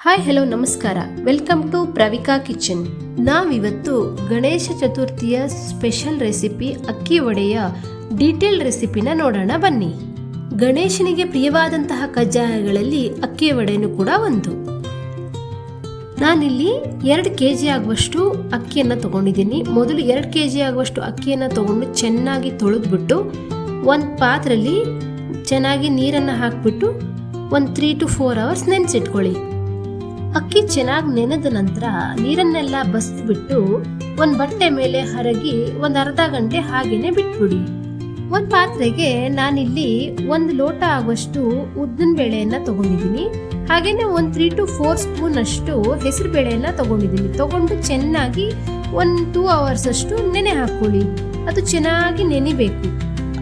Hi, hello, ನಮಸ್ಕಾರ. Welcome to Pravika kitchen ನಾವಿವತ್ತು Ganesha ಚತುರ್ಥಿಯ special recipe ಅಕ್ಕಿ ವಡೆಯ ಡೀಟೇಲ್ ರೆಸಿಪಿನ ನೋಡೋಣ ಬನ್ನಿ. ಗಣೇಶನಿಗೆ ಪ್ರಿಯವಾದಂತಹ ಕಜ್ಜಾಯಗಳಲ್ಲಿ ಅಕ್ಕಿ ವಡೆನೂ ಕೂಡ ಒಂದು. ನಾನಿಲ್ಲಿ ಎರಡು ಕೆ ಜಿ ಆಗುವಷ್ಟು ಅಕ್ಕಿಯನ್ನು ತಗೊಂಡಿದ್ದೀನಿ. ಮೊದಲು ಎರಡು ಕೆ ಜಿ ಆಗುವಷ್ಟು ಅಕ್ಕಿಯನ್ನು ತಗೊಂಡು ಚೆನ್ನಾಗಿ ತೊಳೆದ್ಬಿಟ್ಟು ಒಂದು ಪಾತ್ರೆಯಲ್ಲಿ ಚೆನ್ನಾಗಿ ನೀರನ್ನು ಹಾಕಿಬಿಟ್ಟು ಒಂದು ತ್ರೀ ಟು ಫೋರ್ ಅವರ್ಸ್ ನೆನೆಸಿಟ್ಕೊಳ್ಳಿ. ಅಕ್ಕಿ ಚೆನ್ನಾಗಿ ನೆನೆದ ನಂತರ ನೀರನ್ನೆಲ್ಲ ಬಸ್ಬಿಟ್ಟು ಒಂದು ಬಟ್ಟೆ ಮೇಲೆ ಹರಗಿ ಒಂದು ಅರ್ಧ ಗಂಟೆ ಹಾಗೇನೆ ಬಿಟ್ಬಿಡಿ. ಒಂದು ಪಾತ್ರೆಗೆ ನಾನಿಲ್ಲಿ ಒಂದು ಲೋಟ ಆಗುವಷ್ಟು ಉದ್ದಿನ ಬೇಳೆಯನ್ನ ತಗೊಂಡಿದ್ದೀನಿ ಹಾಗೇನೆ ಒಂದು ತ್ರೀ ಟು ಫೋರ್ ಸ್ಪೂನ್ ಅಷ್ಟು ಹೆಸರು ಬೇಳೆಯನ್ನ ತಗೊಂಡಿದ್ದೀನಿ ತಗೊಂಡು ಚೆನ್ನಾಗಿ ಒಂದು ಟೂ ಅವರ್ಸ್ ಅಷ್ಟು ನೆನೆ ಹಾಕೊಳ್ಳಿ. ಅದು ಚೆನ್ನಾಗಿ ನೆನಿಬೇಕು.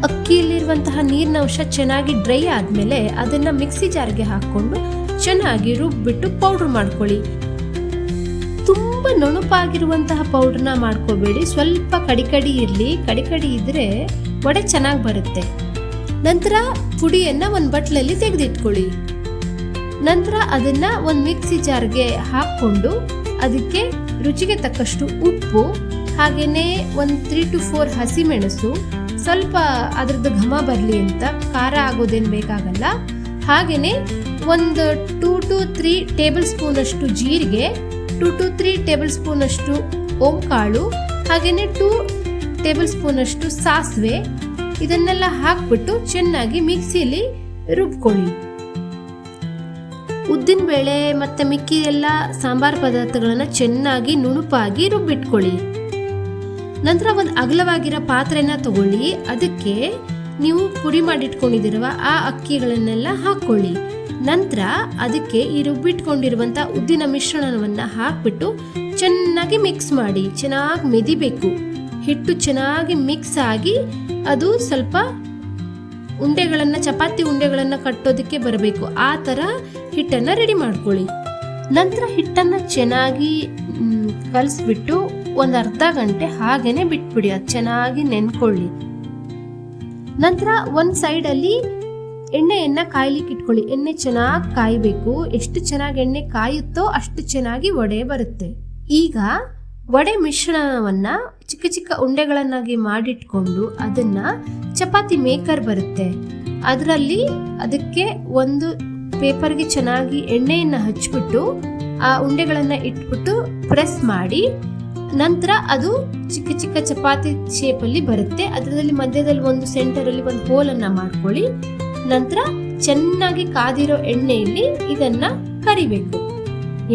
ಅಕ್ಕಿಯಲ್ಲಿರುವಂತಹ ನೀರಿನ ಅಂಶ ಚೆನ್ನಾಗಿ ಡ್ರೈ ಆದಮೇಲೆ ಅದನ್ನ ಮಿಕ್ಸಿ ಜಾರ್ಗೆ ಹಾಕೊಂಡು ಚೆನ್ನಾಗಿ ರುಬ್ಬಿಟ್ಟು ಪೌಡ್ರ್ ಮಾಡ್ಕೊಳ್ಳಿ. ತುಂಬಾ ನುಣುಪಾಗಿರುವಂತಹ ಪೌಡರ್ನ ಮಾಡ್ಕೋಬೇಡಿ. ಸ್ವಲ್ಪ ಕಡಿ ಕಡಿ ಇರಲಿ. ಕಡಿ ಕಡಿ ಇದ್ರೆ ವಡೆ ಚೆನ್ನಾಗಿ ಬರುತ್ತೆ. ನಂತರ ಪುಡಿಯನ್ನ ಒಂದು ಬಟ್ಲಲ್ಲಿ ತೆಗೆದಿಟ್ಕೊಳ್ಳಿ. ನಂತರ ಅದನ್ನ ಒಂದು ಮಿಕ್ಸಿ ಜಾರ್ಗೆ ಹಾಕ್ಕೊಂಡು ಅದಕ್ಕೆ ರುಚಿಗೆ ತಕ್ಕಷ್ಟು ಉಪ್ಪು ಹಾಗೆಯೇ ಒಂದು ತ್ರೀ ಟು ಫೋರ್ ಹಸಿಮೆಣಸು, ಸ್ವಲ್ಪ ಅದರದ್ದು ಘಮ ಬರಲಿ ಅಂತ, ಖಾರ ಆಗೋದೇನು ಬೇಕಾಗಲ್ಲ. ಹಾಗೇನೆ ಒಂದು ಟೂ ಟು ತ್ರೀ ಟೇಬಲ್ ಸ್ಪೂನಷ್ಟು ಜೀರಿಗೆ, ಟೂ ಟು ತ್ರೀ ಟೇಬಲ್ ಸ್ಪೂನಷ್ಟು ಓಂಕಾಳು ಹಾಗೆಯೇ ಟೂ ಟೇಬಲ್ ಸ್ಪೂನಷ್ಟು ಸಾಸಿವೆ. ಇದನ್ನೆಲ್ಲ ಹಾಕ್ಬಿಟ್ಟು ಚೆನ್ನಾಗಿ ಮಿಕ್ಸಿಯಲ್ಲಿ ರುಬ್ಕೊಳ್ಳಿ. ಉದ್ದಿನ ಬೇಳೆ ಮತ್ತೆ ಮಿಕ್ಕಿ ಎಲ್ಲ ಸಾಂಬಾರ್ ಪದಾರ್ಥಗಳನ್ನು ಚೆನ್ನಾಗಿ ನುಣುಪಾಗಿ ರುಬ್ಬಿಟ್ಕೊಳ್ಳಿ. ನಂತರ ಒಂದು ಅಗಲವಾಗಿರೋ ಪಾತ್ರೆನ ತಗೊಳ್ಳಿ. ಅದಕ್ಕೆ ನೀವು ಪುಡಿ ಮಾಡಿಟ್ಕೊಂಡಿದ್ದಿರುವ, ಆ ಅಕ್ಕಿಗಳನ್ನೆಲ್ಲ ಹಾಕೊಳ್ಳಿ ನಂತರ ಅದಕ್ಕೆ ಈ ರುಬ್ಬಿಟ್ಕೊಂಡಿರುವಂಥ ಉದ್ದಿನ ಮಿಶ್ರಣವನ್ನು ಹಾಕ್ಬಿಟ್ಟು ಚೆನ್ನಾಗಿ ಮಿಕ್ಸ್ ಮಾಡಿ, ಚೆನ್ನಾಗಿ ಮೆದಿಬೇಕು. ಹಿಟ್ಟು ಚೆನ್ನಾಗಿ ಮಿಕ್ಸ್ ಆಗಿ ಅದು ಸ್ವಲ್ಪ ಉಂಡೆಗಳನ್ನು, ಚಪಾತಿ ಉಂಡೆಗಳನ್ನು ಕಟ್ಟೋದಕ್ಕೆ ಬರಬೇಕು. ಆ ಥರ ಹಿಟ್ಟನ್ನ ರೆಡಿ ಮಾಡ್ಕೊಳ್ಳಿ. ನಂತರ ಹಿಟ್ಟನ್ನ ಚೆನ್ನಾಗಿ ಕಲಿಸ್ಬಿಟ್ಟು ಒಂದು ಅರ್ಧ ಗಂಟೆ ಹಾಗೇನೆ ಬಿಟ್ಬಿಡಿ, ಅದು ಚೆನ್ನಾಗಿ ನೆನ್ಕೊಳ್ಳಿ. ನಂತರ ಒಂದು ಸೈಡಲ್ಲಿ ಎಣ್ಣೆಯನ್ನ ಕಾಯ್ಲಿಕ್ಕೆ ಇಟ್ಕೊಳ್ಳಿ. ಎಣ್ಣೆ ಚೆನ್ನಾಗಿ ಕಾಯಬೇಕು. ಎಷ್ಟು ಚೆನ್ನಾಗಿ ಎಣ್ಣೆ ಕಾಯುತ್ತೋ ಅಷ್ಟು ಚೆನ್ನಾಗಿ ವಡೆ ಬರುತ್ತೆ. ಈಗ ವಡೆ ಮಿಶ್ರಣವನ್ನ ಚಿಕ್ಕ ಚಿಕ್ಕ ಉಂಡೆಗಳನ್ನಾಗಿ ಮಾಡಿಟ್ಕೊಂಡು ಅದನ್ನ ಚಪಾತಿ ಮೇಕರ್ ಬರುತ್ತೆ. ಅದರಲ್ಲಿ ಅದಕ್ಕೆ ಒಂದು ಪೇಪರ್ಗೆ ಚೆನ್ನಾಗಿ ಎಣ್ಣೆಯನ್ನ ಹಚ್ಬಿಟ್ಟು ಆ ಉಂಡೆಗಳನ್ನ ಇಟ್ಬಿಟ್ಟು ಪ್ರೆಸ್ ಮಾಡಿ ನಂತರ ಅದು ಚಿಕ್ಕ ಚಿಕ್ಕ ಚಪಾತಿ ಶೇಪ್ ಅಲ್ಲಿ ಬರುತ್ತೆ. ಅದರಲ್ಲಿ ಮಧ್ಯದಲ್ಲಿ ಒಂದು ಸೆಂಟರ್ ಅಲ್ಲಿ ಒಂದು ಹೋಲ್ ಅನ್ನ ಮಾಡ್ಕೊಳ್ಳಿ. ನಂತರ ಚೆನ್ನಾಗಿ ಕಾದಿರೋ ಎಣ್ಣೆಯಲ್ಲಿ ಇದನ್ನ ಕರಿಬೇಕು.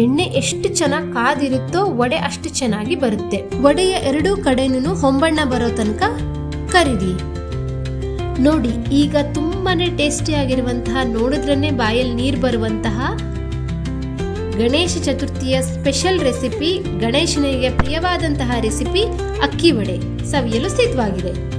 ಎಣ್ಣೆ ಎಷ್ಟು ಚೆನ್ನಾಗಿ ಕಾದಿರುತ್ತೋ ವಡೆ ಅಷ್ಟು ಚೆನ್ನಾಗಿ ಬರುತ್ತೆ. ವಡೆಯ ಎರಡೂ ಕಡೆನೂ ಹೊಂಬಣ್ಣ ಬರೋ ತನಕ ಕರಿರಿ. ನೋಡಿ, ಈಗ ತುಂಬಾನೇ ಟೇಸ್ಟಿ ಆಗಿರುವಂತಹ ನೋಡಿದ್ರನ್ನೇ ಬಾಯಲ್ಲಿ ನೀರು ಬರುವಂತಹ ಗಣೇಶ ಚತುರ್ಥಿಯ ಸ್ಪೆಷಲ್ ರೆಸಿಪಿ ಗಣೇಶನಿಗೆ ಪ್ರಿಯವಾದಂತಹ ರೆಸಿಪಿ ಅಕ್ಕಿ ವಡೆ. ಸವಿಯಲು ಸಿದ್ಧವಾಗಿದೆ.